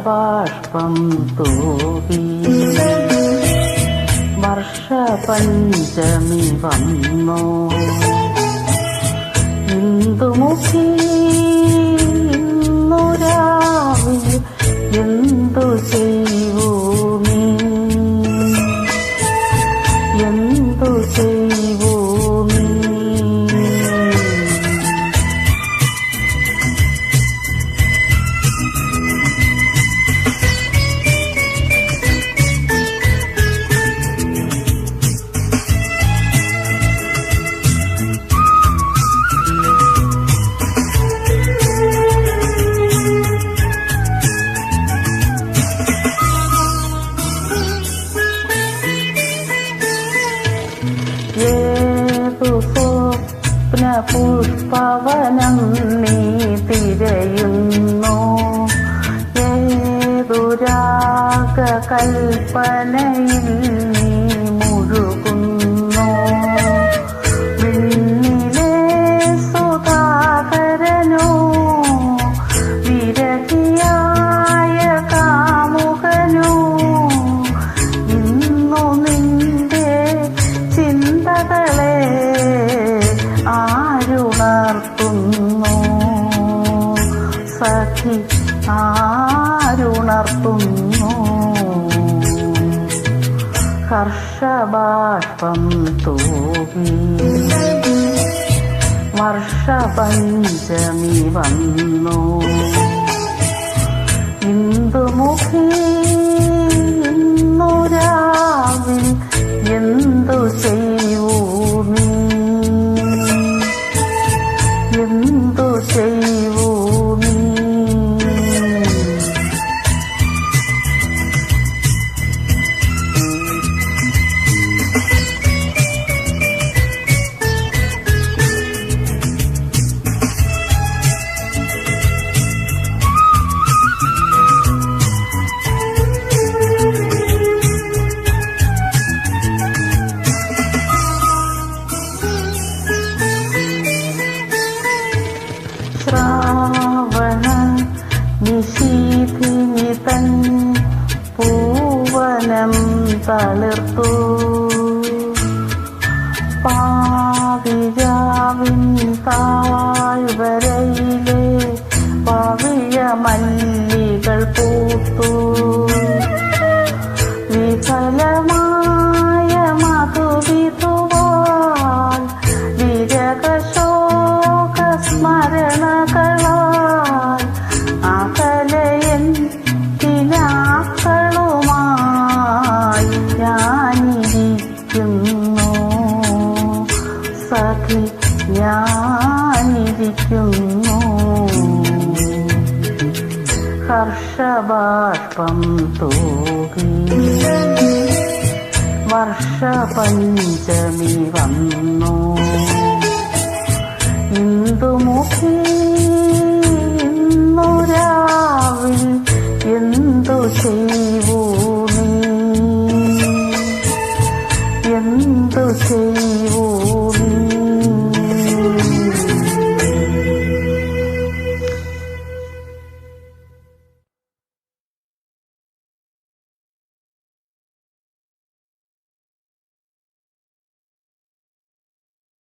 വർഷബാഷ്പം തൂവി വർഷപഞ്ചമി വന്നോ. ഏതു സ്വപ്ന പുഷ്പവനം നീ തിരയുന്നു? ഏതു രാഗ കൽപ്പനയിൽ സഖി ആരുണർത്തുന്നു? ഹർഷബാഷ്പം തൂവി വർഷപഞ്ചമി വന്നു. ഇന്ദുമുഖി നിശീഥിനി തൻ പൂവനം തളിർത്തു. പാവിരാവിൻ താഴ്വരയിലെ ഹർഷബാഷ്പം തൂകി. വർഷപഞ്ചമി വന്നു.